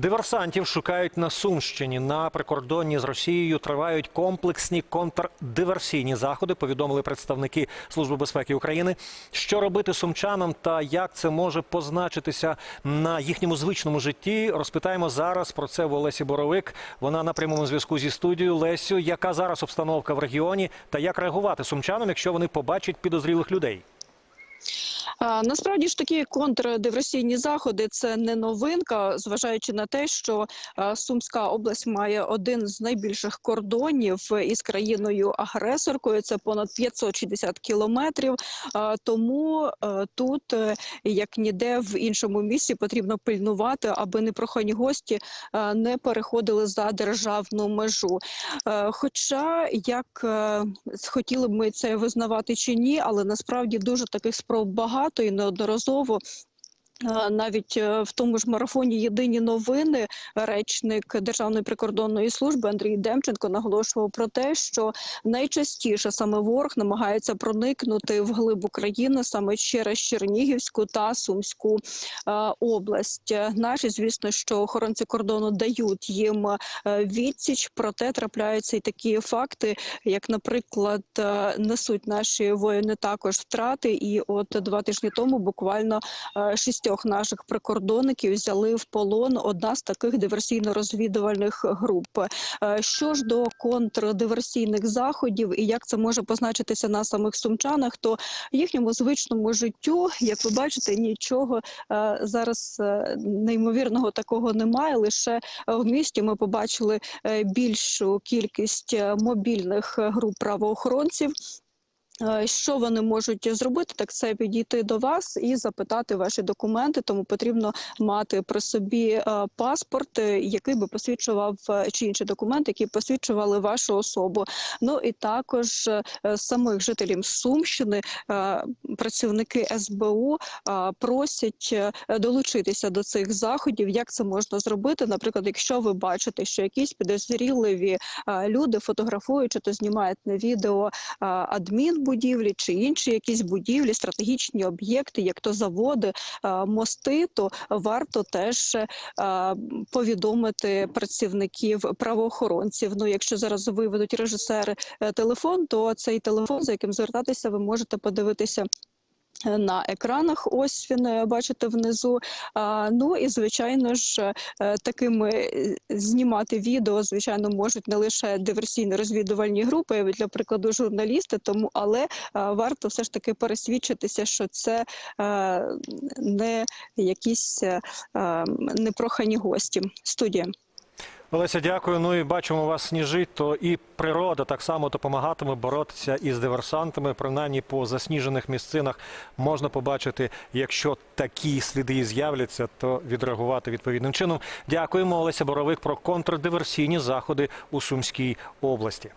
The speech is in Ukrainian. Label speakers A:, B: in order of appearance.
A: Диверсантів шукають на Сумщині. На прикордонні з Росією тривають комплексні контрдиверсійні заходи. Повідомили представники Служби безпеки України. Що робити сумчанам та як це може позначитися на їхньому звичному житті? Розпитаємо зараз про це в Олесі Боровик. Вона на прямому зв'язку зі студією. Лесю, яка зараз обстановка в регіоні та як реагувати сумчанам, якщо вони побачать підозрілих людей?
B: Насправді ж такі контрдиверсійні заходи це не новинка, зважаючи на те, що Сумська область має один з найбільших кордонів із країною агресоркою. Це понад 560 кілометрів. Тому тут, е, як ніде в іншому місці, потрібно пильнувати, аби непрохані гості не переходили за державну межу. Хоча як е, хотіли б ми це визнавати чи ні, але насправді дуже таких спроб багато і неодноразово. Е, Навіть е, в тому ж марафоні Єдині новини речник Державної прикордонної служби Андрій Демченко наголошував про те, що найчастіше саме ворог намагається проникнути в глиб України саме через Чернігівську та Сумську е, область. Наші, звісно, що охоронці кордону дають їм відсіч, проте трапляються і такі факти, як, наприклад, несуть наші воїни також втрати. І от два тижні тому буквально е, шістьох наших прикордонників взяли в полон одна з таких диверсійно-розвідувальних груп. Е, Що ж до контрдиверсійних заходів і як це може позначитися на самих сумчанах, то їхньому звичному життю, як ви бачите, нічого е, зараз е, неймовірного такого немає. Лише в місті ми побачили більшу кількість мобільних груп правоохоронців. Е, Що вони можуть зробити, так це підійти до вас і запитати ваші документи. Тому потрібно мати при собі е, паспорт, е, який би посвідчував чи інші документи, які посвідчували вашу особу. Ну і також самих жителів Сумщини працівники СБУ просять долучитися до цих заходів. Як це можна зробити? Наприклад, якщо ви бачите, що якісь підозріливі люди фотографують чи то знімають на відео е, адмінбудівлі чи інші якісь будівлі, стратегічні об'єкти, як то заводи, е, мости, то варто теж е, повідомити працівників правоохоронців. Ну, якщо зараз виведуть режисери е, телефон, то цей телефон, за яким звертатися, ви можете подивитися. На екранах, ось він е, бачите внизу. Ну і звичайно ж, е, такими е, знімати відео, звичайно, можуть не лише диверсійно-розвідувальні групи, для прикладу, журналісти. Тому але варто все ж таки пересвідчитися, що це не якісь е, е, непрохані гості. Студія.
A: Олеся, дякую. Ну і бачимо, вас сніжить, то і природа так само допомагатиме боротися із диверсантами. Принаймні по засніжених місцинах можна побачити, якщо такі сліди з'являться, то відреагувати відповідним чином. Дякуємо, Олеся Боровик, про контрдиверсійні заходи у Сумській області.